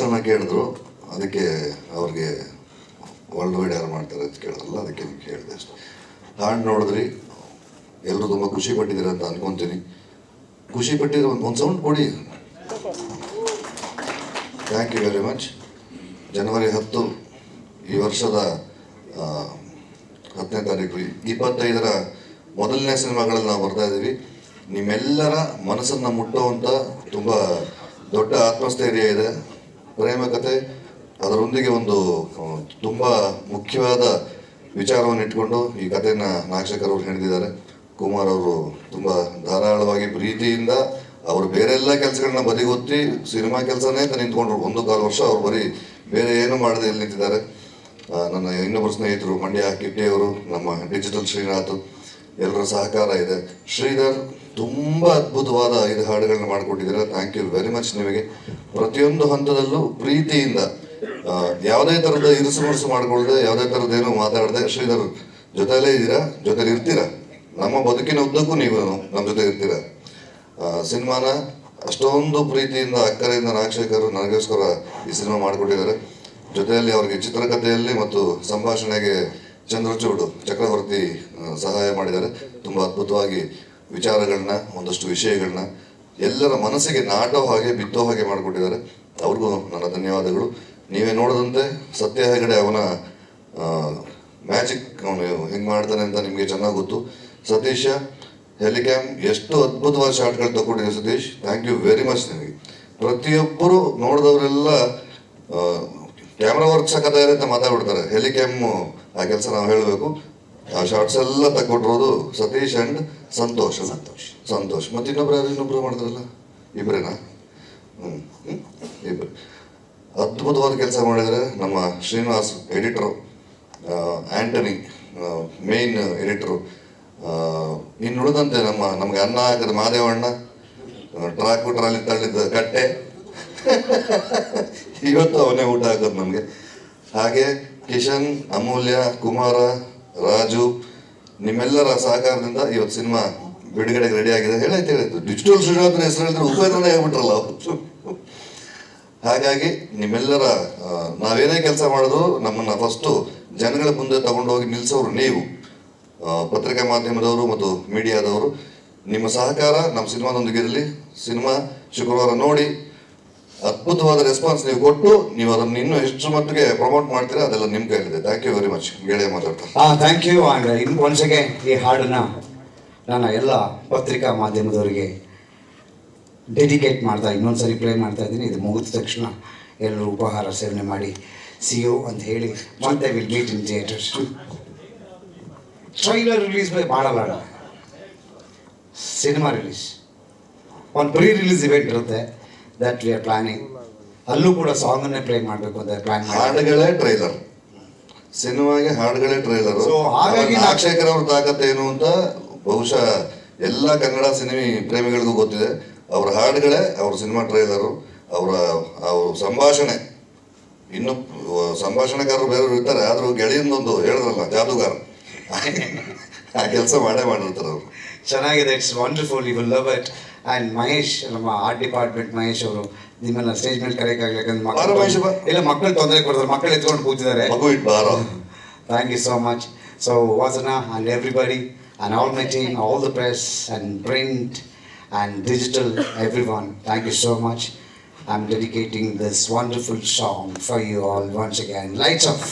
ದಾಸಣ್ಣ ಕೇಳಿದ್ರು. ಅದಕ್ಕೆ ಅವ್ರಿಗೆ ವರ್ಲ್ಡ್ ವೈಡ್ ಯಾರು ಮಾಡ್ತಾರೆ ಅಂತ ಕೇಳಿದ್ರಲ್ಲ, ಅದಕ್ಕೆ ನಿಮ್ಗೆ ಹೇಳಿದೆ ಅಷ್ಟೆ. ಹಾಡು ನೋಡಿದ್ರಿ ಎಲ್ಲರೂ ತುಂಬ ಖುಷಿ ಪಟ್ಟಿದ್ದೀರ ಅಂತ ಅನ್ಕೊಂತೀನಿ. ಖುಷಿ ಪಟ್ಟಿದ್ರೆ ಒಂದು ಒಂದು ಸೌಂಡ್ ಕೊಡಿ. ಥ್ಯಾಂಕ್ ಯು ವೆರಿ ಮಚ್ ಜನವರಿ ಹತ್ತು, ಈ ವರ್ಷದ ಹತ್ತನೇ ತಾರೀಕು, ಇಪ್ಪತ್ತೈದರ ಮೊದಲನೇ ಸಿನಿಮಾಗಳಲ್ಲಿ ನಾವು ಬರ್ತಾ ಇದ್ದೀವಿ. ನಿಮ್ಮೆಲ್ಲರ ಮನಸ್ಸನ್ನು ಮುಟ್ಟುವಂಥ ತುಂಬ ದೊಡ್ಡ ಆತ್ಮಸ್ಥೈರ್ಯ ಇದೆ. ಪ್ರೇಮ ಕತೆ ಅದರೊಂದಿಗೆ ಒಂದು ತುಂಬ ಮುಖ್ಯವಾದ ವಿಚಾರವನ್ನು ಇಟ್ಕೊಂಡು ಈ ಕಥೆಯನ್ನ ನಾಗಶೇಖರ್ ಅವರು ಹೇಳಿದ್ದಾರೆ. ಕುಮಾರ್ ಅವರು ತುಂಬ ಧಾರಾಳವಾಗಿ ಪ್ರೀತಿಯಿಂದ ಅವರು ಬೇರೆ ಎಲ್ಲ ಕೆಲಸಗಳನ್ನ ಬದಿಗೊತ್ತಿ ಸಿನಿಮಾ ಕೆಲಸನೇ ಅಂತ ನಿಂತ್ಕೊಂಡ್ರು. ಒಂದು ಕಾಲು ವರ್ಷ ಅವ್ರು ಬರೀ ಬೇರೆ ಏನು ಮಾಡದೆ ಇಲ್ಲಿ ನಿಂತಿದ್ದಾರೆ. ನನ್ನ ಇನ್ನೊಬ್ಬರು ಸ್ನೇಹಿತರು ಮಂಡ್ಯ ಕಿಟ್ಟಿ ಅವರು ನಮ್ಮ ಡಿಜಿಟಲ್ ಶ್ರೀನಾಥ್. ಎಲ್ಲರ ಸಹಕಾರ ಇದೆ. ಶ್ರೀಧರ್ ತುಂಬ ಅದ್ಭುತವಾದ ಐದು ಹಾಡುಗಳನ್ನ ಮಾಡಿಕೊಟ್ಟಿದ್ದೀರಾ. ಥ್ಯಾಂಕ್ ಯು ವೆರಿ ಮಚ್ ನಿಮಗೆ. ಪ್ರತಿಯೊಂದು ಹಂತದಲ್ಲೂ ಪ್ರೀತಿಯಿಂದ ಯಾವುದೇ ಥರದ ಇರುಸು ಮುರುಸು ಮಾಡಿಕೊಳ್ಳದೆ ಯಾವುದೇ ಥರದ್ದೇನು ಮಾತಾಡದೆ ಶ್ರೀಧರ್ ಜೊತೆಯಲ್ಲೇ ಇದ್ದೀರಾ? ಜೊತೆಲಿ ಇರ್ತೀರಾ? ನಮ್ಮ ಬದುಕಿನ ಉದ್ದಕ್ಕೂ ನೀವು ನಮ್ಮ ಜೊತೆ ಇರ್ತೀರಾ? ಸಿನಿಮಾನ ಅಷ್ಟೊಂದು ಪ್ರೀತಿಯಿಂದ, ಅಕ್ಕರೆಯಿಂದ ನಾಗಶೇಖರ್ ನನಗೋಸ್ಕರ ಈ ಸಿನಿಮಾ ಮಾಡಿಕೊಟ್ಟಿದ್ದಾರೆ. ಜೊತೆಯಲ್ಲಿ ಅವರಿಗೆ ಚಿತ್ರಕಥೆಯಲ್ಲಿ ಮತ್ತು ಸಂಭಾಷಣೆಗೆ ಚಂದ್ರಚೂಡು ಚಕ್ರವರ್ತಿ ಸಹಾಯ ಮಾಡಿದ್ದಾರೆ. ತುಂಬ ಅದ್ಭುತವಾಗಿ ವಿಚಾರಗಳನ್ನ, ಒಂದಷ್ಟು ವಿಷಯಗಳನ್ನ ಎಲ್ಲರ ಮನಸ್ಸಿಗೆ ನಾಟೋ ಹಾಗೆ, ಬಿತ್ತೋ ಹಾಗೆ ಮಾಡಿಕೊಟ್ಟಿದ್ದಾರೆ. ಅವ್ರಿಗೂ ನನ್ನ ಧನ್ಯವಾದಗಳು. ನೀವೇ ನೋಡದಂತೆ ಸತ್ಯ ಹೆಗಡೆ ಅವನ ಮ್ಯಾಜಿಕ್ ಅವನು ಹೆಂಗೆ ಮಾಡ್ತಾನೆ ಅಂತ ನಿಮಗೆ ಚೆನ್ನಾಗಿ ಗೊತ್ತು. ಸತೀಶ, ಹೆಲಿಕ್ಯಾಮ್, ಎಷ್ಟು ಅದ್ಭುತವಾದ ಶಾಟ್ಗಳು ತಗೊಂಡಿದ್ದೀವಿ Satish. Thank you very much ನಿಮಗೆ. ಪ್ರತಿಯೊಬ್ಬರು ನೋಡಿದವರೆಲ್ಲ ಕ್ಯಾಮ್ರಾ ವರ್ಕ್ಸ್ ಅಂತ ಮಾತಾಡ್ಬಿಡ್ತಾರೆ. ಹೆಲಿಕ್ಯಾಮ್ ಆ ಕೆಲಸ ನಾವು ಹೇಳಬೇಕು. ಆ ಶಾರ್ಟ್ಸ್ ಎಲ್ಲ ತಗೊಟ್ಟಿರೋದು ಸತೀಶ್ ಅಂಡ್ ಸಂತೋಷ್ ಸಂತೋಷ್. ಸಂತೋಷ್. ಮತ್ತೆ ಇನ್ನೊಬ್ರು ಯಾರು ಇನ್ನೊಬ್ರು ಮಾಡಿದ್ರಲ್ಲ? ಇಬ್ಬರೇನಾ ಹ್ಞೂ ಹ್ಞೂ ಇಬ್ಬರು ಅದ್ಭುತವಾದ ಕೆಲಸ ಮಾಡಿದರೆ ನಮ್ಮ Srinivas editor Antony main editor ಇನ್ನು ಉಳಿದಂತೆ ನಮ್ಮ ನಮಗೆ ಅನ್ನ ಹಾಕಿದ ಮಾದೇವಣ್ಣ ಟ್ರಾಕ್ ಟ್ರಾಲಿ ತಳ್ಳಿದ ಕಟ್ಟೆ. ಇವತ್ತು ಅವನೇ ಊಟ ಹಾಕೋದು ನಮಗೆ. ಹಾಗೆ ಕಿಶನ್, ಅಮೂಲ್ಯ, ಕುಮಾರ, ರಾಜು, ನಿಮ್ಮೆಲ್ಲರ ಸಹಕಾರದಿಂದ ಇವತ್ತು ಸಿನಿಮಾ ಬಿಡುಗಡೆಗೆ ರೆಡಿ ಆಗಿದೆ. ಹೇಳಾಯ್ತು ಹೇಳಿದ್ದು. ಡಿಜಿಟಲ್ ಶ್ರೀನಾಥನ ಹೆಸರು ಹೇಳಿದ್ರೆ ಉಪೇಂದ್ರನೇ ಹೇಳ್ಬಿಟ್ರಲ್ಲ ಹಾಗಾಗಿ ನಿಮ್ಮೆಲ್ಲರ ನಾವೇನೇ ಕೆಲಸ ಮಾಡಿದ್ರು ನಮ್ಮನ್ನ ಫಸ್ಟು ಜನಗಳ ಮುಂದೆ ತಗೊಂಡೋಗಿ ನಿಲ್ಲಿಸೋರು ನೀವು. ಪತ್ರಿಕಾ ಮಾಧ್ಯಮದವರು ಮತ್ತು ಮೀಡಿಯಾದವರು ನಿಮ್ಮ ಸಹಕಾರ ನಮ್ಮ ಸಿನಿಮಾದೊಂದಿಗೆ ಇರಲಿ. ಸಿನಿಮಾ ಶುಕ್ರವಾರ ನೋಡಿ ಅದ್ಭುತವಾದ ರೆಸ್ಪಾನ್ಸ್ ನೀವು ಕೊಟ್ಟು, ನೀವು ಅದನ್ನು ಇನ್ನೂ ಎಷ್ಟು ಮಟ್ಟಿಗೆ ಪ್ರಮೋಟ್ ಮಾಡ್ತೀರಾ, ಅದೆಲ್ಲ ನಿಮ್ಮ ಕೈಲಿದೆ ಥ್ಯಾಂಕ್ ಯು ವೆರಿ ಮಚ್ ಗೆಳೆಯ ಮಾತಾಡ್ತಾ. ಆ thank you and in once ಈ ಹಾಡನ್ನ ನನ್ನ ಎಲ್ಲ ಪತ್ರಿಕಾ ಮಾಧ್ಯಮದವರಿಗೆ ಡೆಡಿಕೇಟ್ ಮಾಡ್ತಾ ಇನ್ನೊಂದು ಸರಿ ಪ್ಲೇ ಮಾಡ್ತಾ ಇದ್ದೀನಿ. ಇದು ಮುಗಿದ ತಕ್ಷಣ ಎಲ್ಲರೂ ಉಪಹಾರ ಸೇವನೆ ಮಾಡಿ ಸಿ ಯು ಅಂತ ಹೇಳಿ, ಮತ್ತೆ will meet in theatres trailer release ಮಾಡಲ್ಲ. ಸಿನಿಮಾ ರಿಲೀಸ್ ಒಂದು ಪ್ರೀ ರಿಲೀಸ್ ಇವೆಂಟ್ ಇರುತ್ತೆ. ದಟ್ ವಿ ಆರ್ ಪ್ಲಾನಿಂಗ್ ಅಲ್ಲೂ ಕೂಡ ಸಾಂಗನ್ನೇ ಪ್ಲೇ ಮಾಡಬೇಕು ಅಂತ ಪ್ಲಾನ್ ಮಾಡಿ ಹಾಡುಗಳೇ ಟ್ರೈಲರ್ ಸಿನಿಮಾಗೆ ಹಾಡುಗಳೇ ಟ್ರೈಲರ್ So, ಹಾಗಾಗಿ ನಾ- ಅವ್ರ ತಾಕತ್ತೇನು ಅಂತ ಬಹುಶಃ ಎಲ್ಲ ಕನ್ನಡ ಸಿನಿಮಿ ಪ್ರೇಮಿಗಳಿಗೂ ಗೊತ್ತಿದೆ. ಅವ್ರ ಹಾಡುಗಳೇ ಅವ್ರ ಸಿನಿಮಾ ಟ್ರೈಲರು ಅವರ ಅವ್ರ ಸಂಭಾಷಣೆ. ಇನ್ನು ಆ, ಸಂಭಾಷಣೆಗಾರರು ಬೇರೆಯವರು ಇರ್ತಾರೆ ಆದರೂ ಗೆಳೆಯಂದೊಂದು ಹೇಳಿದ್ರಲ್ಲ ಜಾದೂಗಾರ. ಆ ಕೆಲಸ ಮಾಡೇ ಮಾಡಿರ್ತಾರೆ ಅವರು. ಚೆನ್ನಾಗಿದೆ it's wonderful you will love it and Mahesh ನಮ್ಮ ಆರ್ಟ್ ಡಿಪಾರ್ಟ್ಮೆಂಟ್ ಮಹೇಶ್ ಅವರು ನಿಮ್ಮನ್ನ ಸ್ಟೇಜ್ ಮೇಲೆ ಮಹೇಶ್ ಬಾ. ಮಕ್ಕಳು ಇಲ್ಲ ಮಕ್ಕಳು ತೊಂದರೆ ಕೊಡ್ತಾರೆ ಮಕ್ಕಳು ಎತ್ಕೊಂಡು ಕೂತಿದ್ದಾರೆ. Thank you so much so Vasana and everybody and all my team all the press and print and digital everyone thank you so much I am dedicating this wonderful song for you all once again lights off